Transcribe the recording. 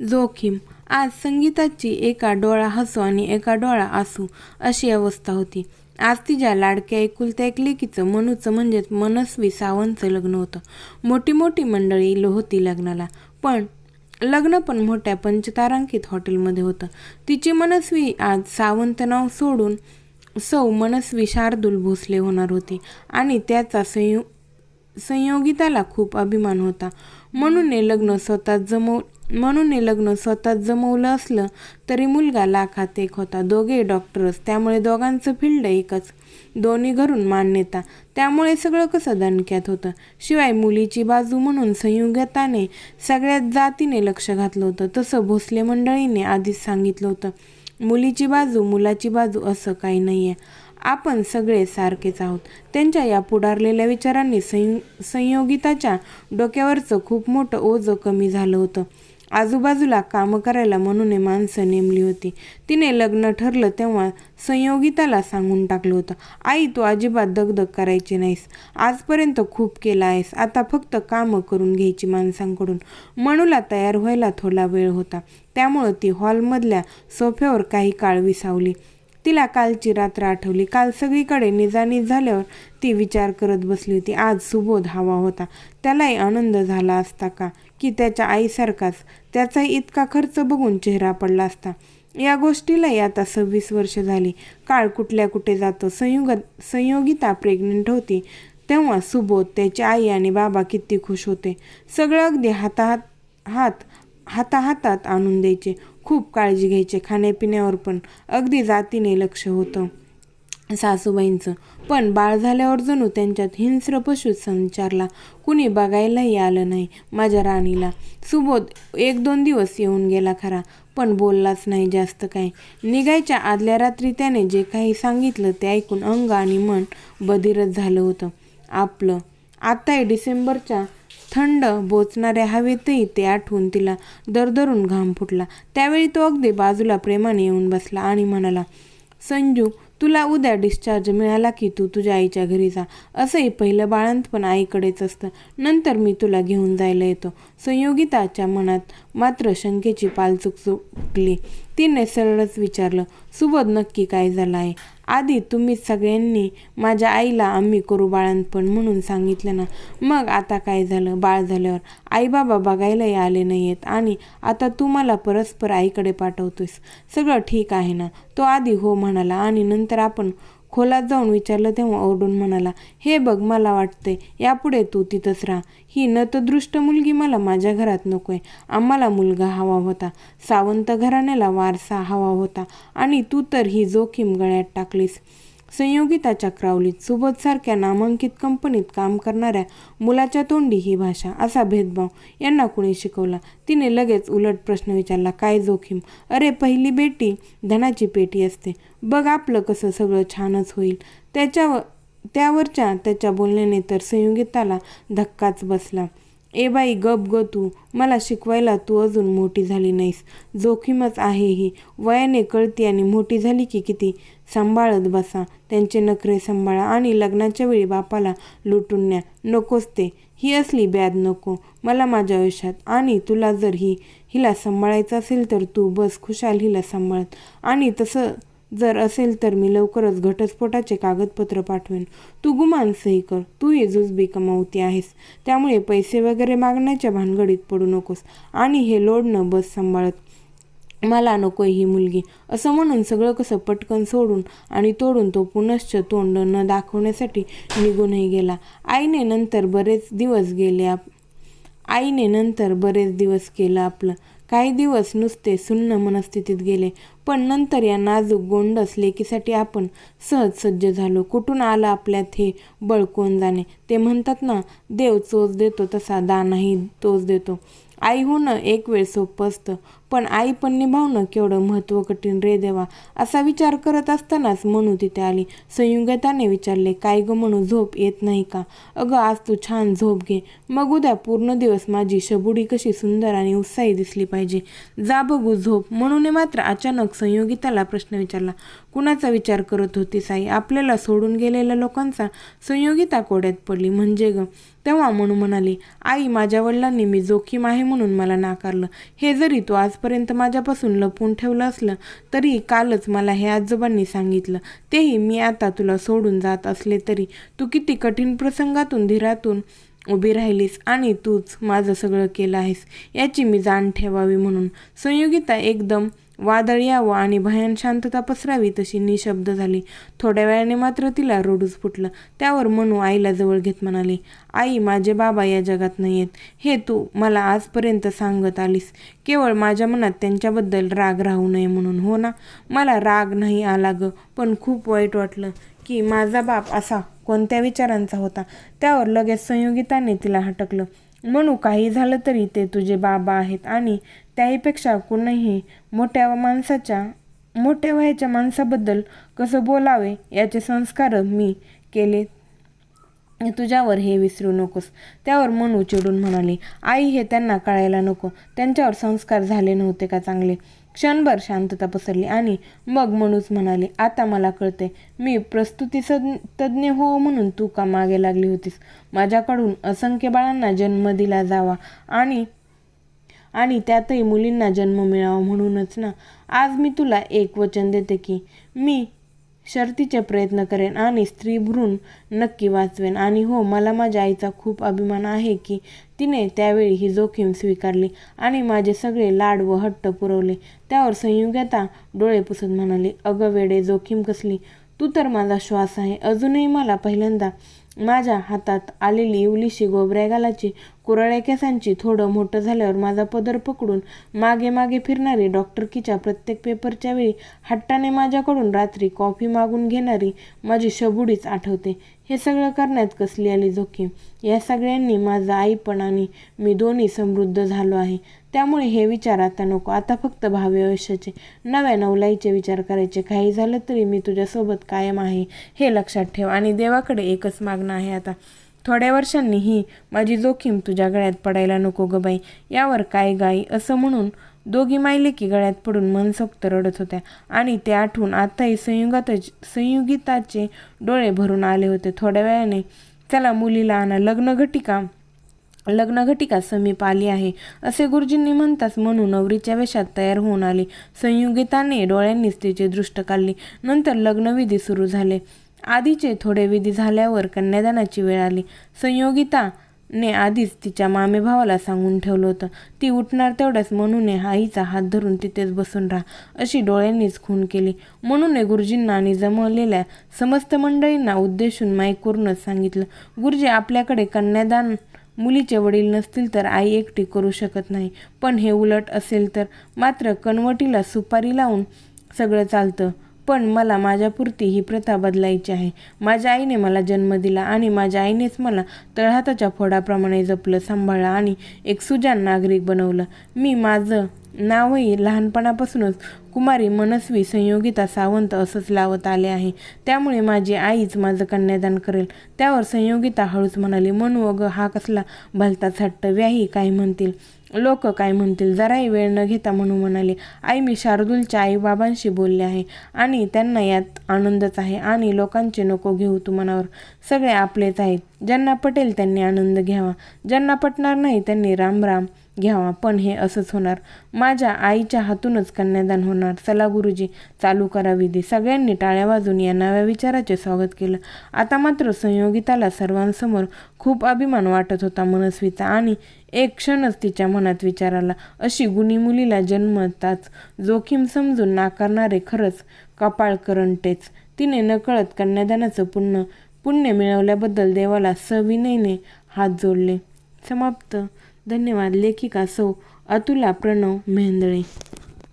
जोखीम. आज संगीताची एका डोळा हसू आणि एका डोळा असू अशी अवस्था होती. आज तिच्या लाडक्या एकुलत्या एकलेकीचं मनुचं मनूचं म्हणजेच मनस्वी सावंतचं लग्न होतं. मोठी मोठी मंडळी लो- होती लग्नाला पण लग्न पण मोठ्या पंचतारांकित हॉटेलमध्ये होतं. तिची मनस्वी आज सावंत नाव सोडून सौ मनस्वी शार्दूल भोसले होणार होती आणि त्याचा संयु संयोगिताला खूप अभिमान होता. म्हणून हे लग्न स्वतः जमव म्हणून हे लग्न स्वतः जमवलं असलं तरी मुलगा लाखात एक होता. दोघे डॉक्टरच त्यामुळे दोघांचं फील्ड एकच. दोन्ही घरून मान्यता. त्यामुळे सगळं कसं दणक्यात होतं? शिवाय मुलीची बाजू म्हणून संयुगताने सगळ्यात जातीने लक्ष घातलं होतं. तसं भोसले मंडळीने आधीच सांगितलं होतं. मुलीची बाजू मुलाची बाजू असं काही नाही आहे आपण सगळे सारखेच आहोत. त्यांच्या या पुढारलेल्या विचारांनी संयु संयोगिताच्या डोक्यावरचं खूप मोठं ओझं कमी झालं होतं. आजूबाजूला कामं करायला म्हणून माणसं नेमली होती. तिने लग्न ठरलं तेव्हा संयोगिताला सांगून टाकलं होतं आई तू अजिबात दगदग करायची नाहीस. आजपर्यंत खूप केला आहेस. आता फक्त कामं करून घ्यायची माणसांकडून. मनूला तयार व्हायला थोडा वेळ होता. त्यामुळं ती हॉलमधल्या सोफ्यावर काही काळ विसावली. तिला कालची रात्र आठवली. काल सगळीकडे निजानीज झाल्यावर ती विचार करत बसली होती. आज सुबोध हवा होता. त्यालाही आनंद झाला असता का? की त्याच्या आईसारखाच. त्याचाही इतका खर्च बघून चेहरा पडला असता. या गोष्टीलाही आता सव्वीस वर्ष झाली. काळ कुठल्या कुठे जातो? संयुग संयोगिता प्रेग्नंट होती. तेव्हा सुबोध त्याची आई आणि बाबा किती खुश होते. सगळं अगदी हाताहात हात हाताहातात आणून द्यायचे. खूप काळजी घ्यायचे. खाण्यापिण्यावर पण. अगदी जातीने लक्ष होतं सासूबाईंचं. पण बाळ झाल्यावर जणू त्यांच्यात हिंस्र पशु संचारला. कुणी बघायलाही आलं नाही माझ्या राणीला. सुबोध एक दोन दिवस येऊन गेला खरा. पण बोललाच नाही जास्त काही निघायच्या आदल्या रात्री त्याने जे काही सांगितलं ते ऐकून अंग आणि मन बधिरच झालं होतं. आपलं. आत्ताही डिसेंबरच्या थंड बोचणाऱ्या हवेतही ते आठवून तिला दरदरून घाम फुटला. त्यावेळी तो अगदी बाजूला प्रेमाने येऊन बसला आणि म्हणाला संजू तुला उद्या डिस्चार्ज मिळाला की तू तुझ्या आईच्या घरी जा. असंही पहिलं बाळंतपण आईकडेच असतं. नंतर मी तुला घेऊन जायला येतो. संयोगिताच्या मनात मात्र शंकेची पालचूक चुकली तिने सरळच विचारलं सुबोध नक्की काय झालं आहे? आधी तुम्ही सगळ्यांनी माझ्या आईला आम्ही करू बाळंतपण म्हणून सांगितलं ना. मग आता काय झालं? बाळ झाल्यावर आई बाबा बघायलाही आले नाही आहेत आणि आता तू मला परस्पर आईकडे पाठवतोयस. सगळं ठीक आहे ना? तो आधी हो म्हणाला आणि नंतर आपण खोलात जाऊन विचारलं तेव्हा ओरडून म्हणाला हे बघ मला वाटतंय यापुढे तू तिथंच राहा. ही नतदृष्ट मुलगी मला माझ्या घरात नकोय. आम्हाला मुलगा हवा होता. सावंत घराण्याला वारसा हवा होता. आणि तू तर ही जोखीम गळ्यात टाकलीस. संयोगिता चक्रावलीत सुबोधसारख्या नामांकित कंपनीत काम करणाऱ्या मुलाच्या तोंडी ही भाषा असा भेदभाव यांना कुणी शिकवला? तिने लगेच उलट प्रश्न विचारला काय जोखीम? अरे पहिली बेटी धनाची पेटी असते. बघ आपलं कसं सगळं छानच होईल. त्याच्यावर त्यावरच्या त्याच्या बोलण्याने तर संयोगिताला धक्काच बसला. ए बाई गप ग तू. मला शिकवायला तू अजून मोठी झाली नाहीस. जोखीमच आहे ही. वयाने कळती आणि मोठी झाली की किती? सांभाळत बसा. त्यांचे नखरे सांभाळा आणि लग्नाच्या वेळी बापाला लुटून न्या. नकोच ते. ही असली ब्याद नको. मला माझ्या आयुष्यात आणि तुला जर ही हिला सांभाळायचं असेल तर तू बस खुशाल हिला सांभाळत. आणि तसं जर असेल तर मी लवकरच घटस्फोटाचे कागदपत्र पाठवेन. तू गुमान सही कर तू ही जुजबी कमावती आहेस. त्यामुळे पैसे वगैरे मागण्याच्या भानगडीत पडू नकोस. आणि हे लोडणं बस सांभाळत. मला नकोय ही मुलगी. असं म्हणून सगळं कसं पटकन सोडून आणि तोडून तो पुनश्च तोंड न दाखवण्यासाठी निघूनही गेला. आईने नंतर बरेच दिवस गेले आप आईने नंतर बरेच दिवस केलं आपलं. काही दिवस नुसते सुन्न मनस्थितीत गेले. पण नंतर या नाजूक गोंडस लेकीसाठी आपण सहज सज्ज झालो. कुठून आलं आपल्यात हे बळकोण जाणे? ते म्हणतात ना देव चोच देतो तसा दानाही तोच देतो. आई होणं एक वेळ सोपं असतं. पण आई पण निभावणं केवढं महत्त्व कठीण रे देवा. असा विचार करत असतानाच म्हणू तिथे आली. संयुगताने विचारले काय ग म्हणू झोप येत नाही का? अगं आज तू छान झोप घे. मग उद्या पूर्ण दिवस माझी शबुडी कशी सुंदर आणि उत्साही दिसली पाहिजे. जा बघू झोप. म्हणून मात्र अचानक संयोगिताला प्रश्न विचारला. कुणाचा विचार करत होती साई आपल्याला सोडून गेलेल्या लोकांचा? संयोगिता कोड्यात पडली. म्हणजे ग तेव्हा म्हणू म्हणाली आई माझ्या वडिलांनी मी जोखीम आहे म्हणून मला नाकारलं. हे जरी तू आजपर्यंत माझ्यापासून लपवून ठेवलं असलं तरी कालच मला हे आजोबांनी सांगितलं. तेही मी आता तुला सोडून जात असले तरी. तू किती कठीण प्रसंगातून धीरातून उभी राहिलीस आणि तूच माझं सगळं केलं आहेस. याची मी जाण ठेवावी म्हणून. संयोगिता एकदम वादळ यावं आणि भयान शांतता पसरावी तशी निशब्द झाली. थोड्या वेळाने मात्र तिला रडूच फुटलं. त्यावर मनू आईला जवळ घेत म्हणाली आई माझे बाबा या जगात नाही आहेत हे तू मला आजपर्यंत सांगत आलीस. केवळ माझ्या मनात त्यांच्याबद्दल राग राहू नये म्हणून हो ना? मला राग नाही आला ग पण खूप वाईट वाटलं की माझा बाप असा कोणत्या विचारांचा होता. त्यावर लगेच संयोगिताने तिला हटकलं. म्हणू काही झालं तरी ते तुझे बाबा आहेत आणि त्याहीपेक्षा कुणीही मोठ्या माणसाच्या मोठ्या वयाच्या माणसाबद्दल कसं बोलावे याचे संस्कार मी केले. तुझ्यावर हे विसरू नकोस. त्यावर मनू चिडून म्हणाली आई हे त्यांना कळायला नको. त्यांच्यावर संस्कार झाले नव्हते का चांगले? क्षणभर शांतता पसरली आणि मग मनूच म्हणाले आता मला कळते मी प्रस्तुती तज्ज्ञ हो म्हणून तू का मागे लागली होतीस? माझ्याकडून असंख्य बाळांना जन्म दिला जावा आणि आणि त्यातही मुलींना जन्म मिळावा म्हणूनच ना. आज मी तुला एक वचन देते की मी शर्तीचे प्रयत्न करेन आणि स्त्री भ्रूण नक्की वाचवेन. आणि हो मला माझ्या आईचा खूप अभिमान आहे की तिने त्यावेळी ही जोखीम स्वीकारली आणि माझे सगळे लाड व हट्ट पुरवले. त्यावर संयुगता डोळे पुसत म्हणाले अगं वेडे जोखीम कसली? तू तर माझा श्वास आहे. अजूनही मला पहिल्यांदा माझ्या हातात आलेली इवलीशी गोबऱ्या गालाची कुरळ्या केसांची थोडं मोठं झाल्यावर माझा पदर पकडून मागे मागे फिरणारी डॉक्टरकीच्या प्रत्येक पेपरच्या वेळी हट्टाने माझ्याकडून रात्री कॉफी मागून घेणारी माझी शबुडीच आठवते. हे सगळं करण्यात कसली आली जोखीम या सगळ्यांनी माझा आईपण आणि मी दोन्ही समृद्ध झालो आहे. त्यामुळे हे विचार आता नको. आता फक्त भावी आयुष्याचे नव्या नवलाईचे विचार करायचे. काही झालं तरी मी तुझ्यासोबत कायम आहे हे लक्षात ठेव. आणि देवाकडे एकच मागणं आहे आता. थोड्या वर्षांनी ही माझी जोखीम तुझ्या गळ्यात पडायला नको ग बाई. यावर काय गाई? असं म्हणून दोघी मायले की गळ्यात पडून मनसोक्त रडत होत्या. आणि ते आठवून आताही संयुगातच संयुगिताचे डोळे भरून आले होते. थोड्या वेळाने चला मुलीला आणा. लग्नघटिका लग्नघटिका समीप आली आहे. असे गुरुजींनी म्हणताच म्हणून नवरीच्या वेशात तयार होऊन आली. संयुगिताने डोळ्यांनीच तिचे दृष्ट काढली. नंतर लग्नविधी सुरू झाले. आधीचे थोडे विधी झाल्यावर कन्यादानाची वेळ आली. संयोगिता ने आधीच तिच्या मामे भावाला सांगून ठेवलं होतं. ती उठणार तेवढ्याच मनूने आईचा हात धरून तिथेच बसून राहा अशी डोळ्यांनीच खून केली. म्हणून गुरुजींना आणि जमवलेल्या समस्त मंडळींना उद्देशून माईकवरूनच सांगितलं गुरुजी आपल्याकडे कन्यादान मुलीचे वडील नसतील तर आई एकटी करू शकत नाही. पण हे उलट असेल तर मात्र कणवटीला सुपारी लावून सगळं चालतं. पण मला माझ्यापुरती ही प्रथा बदलायची आहे. माझ्या आईने मला जन्म दिला आणि माझ्या आईनेच मला तळहाताच्या फोडाप्रमाणे जपलं सांभाळलं आणि एक सुजान नागरिक बनवलं. मी माझं नावही लहानपणापासूनच कुमारी मनस्वी संयोगिता सावंत असंच लावत आले आहे. त्यामुळे माझी आईच माझं कन्यादान करेल. त्यावर संयोगिता हळूच म्हणाली म्हणू अगं हा कसला भलताच हट्ट व्याही काय म्हणतील? लोक काय म्हणतील? जराही वेळ न घेता म्हणू म्हणाले आई मी शार्दूलच्या आईबाबांशी बोलले आहे आणि त्यांना यात आनंदच आहे आणि लोकांचे नको घेऊ तू मनावर. सगळे आपलेच आहेत. ज्यांना पटेल त्यांनी आनंद घ्यावा. ज्यांना पटणार नाही त्यांनी राम राम घ्यावा. पण हे असंच होणार. माझ्या आईच्या हातूनच कन्यादान होणार. चला गुरुजी चालू करा विधी. सगळ्यांनी टाळ्या वाजून या नव्या विचाराचे स्वागत केलं. आता मात्र संयोगिताला सर्वांसमोर खूप अभिमान वाटत होता मनस्वीचा आणि एक क्षणच तिच्या मनात विचार आला. अशी गुणी मुलीला जन्मताच जोखीम समजून नाकारणारे खरंच कपाळ करंटेच तिने नकळत कन्यादानाचं पुण्य पुण्य मिळवल्याबद्दल देवाला सविनयने हात जोडले. समाप्त. धन्यवाद. लेखिका सौ अतुला प्रणव मेहंदळे.